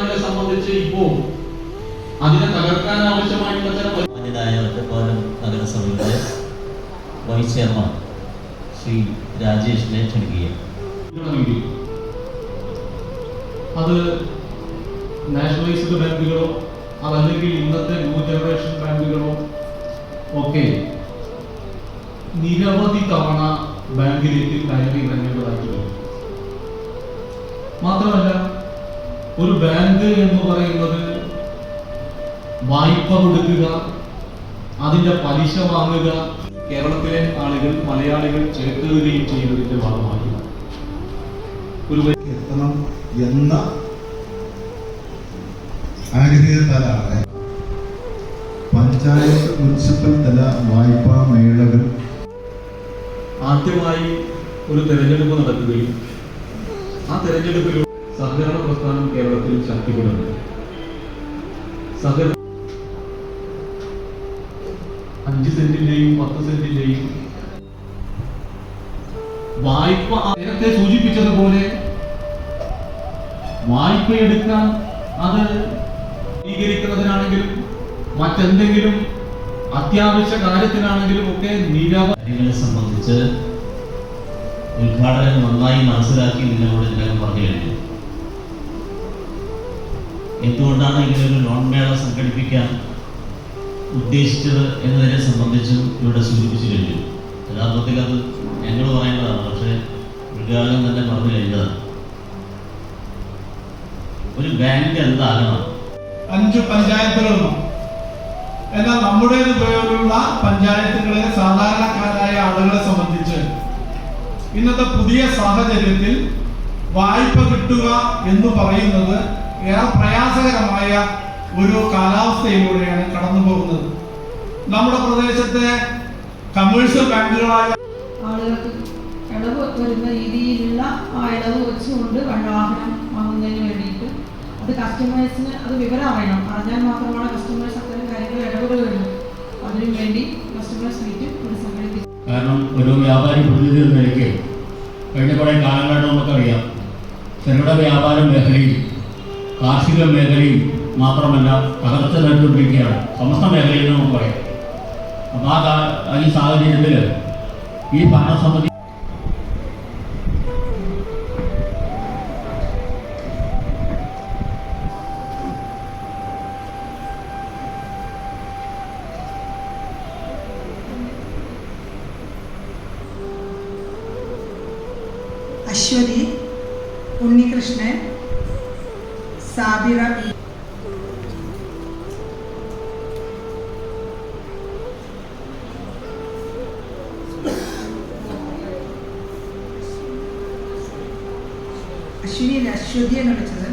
പക്ഷേ ഇപ്പോ അതിനെ തകർക്കാൻ ആവശ്യമായിട്ടുള്ള ചില പരി- മാന്യനായ ഒറ്റപ്പാലം നഗരസഭയുടെ വൈസ് ചെയർമാൻ ശ്രീ രാജേഷിനെ ക്ഷണിക്കുകയാണ് അത് നാഷണലൈസ്ഡ് ബാങ്കുകളോ അതല്ലെങ്കിൽ ഇന്നത്തെ ന്യൂ ജനറേഷൻ ബാങ്കുകളോ ഒക്കെ നിരവധി തവണ ബാങ്കിലേക്ക് കയറി ഇറങ്ങേണ്ടതായിട്ട് ഒരു ബാങ്ക് എന്ന് പറയുന്നത് വായ്പ കൊടുക്കുക അതിന്റെ പലിശ വാങ്ങുക. കേരളത്തിലെ ആളുകൾ മലയാളികൾ ചേർക്കുകയും ചെയ്യുന്നതിന്റെ ഭാഗമായി. ഒരു എത്തണം എന്ന ആഗ്രഹത്താലാണ് പഞ്ചായത്ത് മുനിസിപ്പൽ തല വായ്പാ മേളകൾ. ആദ്യമായി ഒരു തെരഞ്ഞെടുപ്പ് നടക്കുകയും ആ തെരഞ്ഞെടുപ്പിലൂടെ സഹകരണ പ്രസ്ഥാനം കേരളത്തിൽ ശക്തിപ്പെടുന്നു. സഹകരണ അഞ്ച് സെന്റിന്റെയും പത്ത് സെന്റിന്റെയും വായ്പ നേരത്തെ സൂചിപ്പിച്ചതുപോലെ വായ്പ എടുക്കാൻ അത് സ്വീകരിക്കുന്നതിനാണെങ്കിലും മറ്റെന്തെങ്കിലും അത്യാവശ്യ കാര്യത്തിനാണെങ്കിലും ഒക്കെ നിരവധി സംബന്ധിച്ച് ഉദ്ഘാടനം നന്നായി മനസ്സിലാക്കി നിങ്ങളോട് ഇതിനകം പറഞ്ഞു കഴിഞ്ഞു. എന്തുകൊണ്ടാണ് ഇങ്ങനെ ഒരു ലോൺ മേള സംഘടിപ്പിക്കാൻ ഉദ്ദേശിച്ചത് എന്നതിനെ സംബന്ധിച്ചും ഇവിടെ സൂചിപ്പിച്ചു കഴിഞ്ഞു. യഥാർത്ഥത്തിൽ അത് ഞങ്ങൾ പറയേണ്ടതാണ് പക്ഷേ മൃഗാലം തന്നെ പറഞ്ഞു കഴിഞ്ഞതാണ്. ഒരു ബാങ്ക് എന്താകണം? അഞ്ച് പഞ്ചായത്തുകളും എന്നാൽ നമ്മുടെ പോലുള്ള പഞ്ചായത്തുകളിലെ സാധാരണക്കാരായ ആളുകളെ സംബന്ധിച്ച് ഇന്നത്തെ പുതിയ സാഹചര്യത്തിൽ വായ്പ കിട്ടുക എന്ന് പറയുന്നത് ഏറെ പ്രയാസകരമായ ഒരു കാലാവസ്ഥയിലൂടെയാണ് കടന്നു പോകുന്നത്. നമ്മുടെ പ്രദേശത്തെ കമേഴ്ഷ്യൽ ബാങ്കുകളായ ആളുകൾക്ക് ഇളവ് വരുന്ന രീതിയിലുള്ള ആ ഇളവ് വെച്ചുകൊണ്ട് വാഹനം വാങ്ങുന്നതിന് വേണ്ടിയിട്ട് അത് കസ്റ്റമേഴ്സിന് അത് വിവരം അറിയണം. അറിഞ്ഞാൽ മാത്രമാണ് കസ്റ്റമേഴ്സ് അത്തരം കാര്യങ്ങൾ ഇടപെടുകയുള്ളൂ അതിനു വേണ്ടി കസ്റ്റമേഴ്സ് മീറ്റ് ഇവിടെ കാരണം ഒരു വ്യാപാരി പ്രതിനിധി എന്ന നിലയ്ക്ക് കഴിഞ്ഞ കുറേ കാലങ്ങളായിട്ട് നമുക്കറിയാം. ചെറുകിട വ്യാപാര മേഖലയിൽ കാർഷിക മേഖലയിൽ മാത്രമല്ല തകർച്ച നേരിട്ടുകൊണ്ടിരിക്കുകയാണ് സമസ്ത മേഖലയിൽ നമുക്ക് പറയാം. അപ്പോൾ ആ ഈ സാഹചര്യത്തിൽ ഈ ഭരണസമിതി അശ്വതി. ഉണ്ണികൃഷ്ണൻ സാബിറ ഇ. അശ്വിനി അശ്വതി എന്ന് വിളിച്ചത്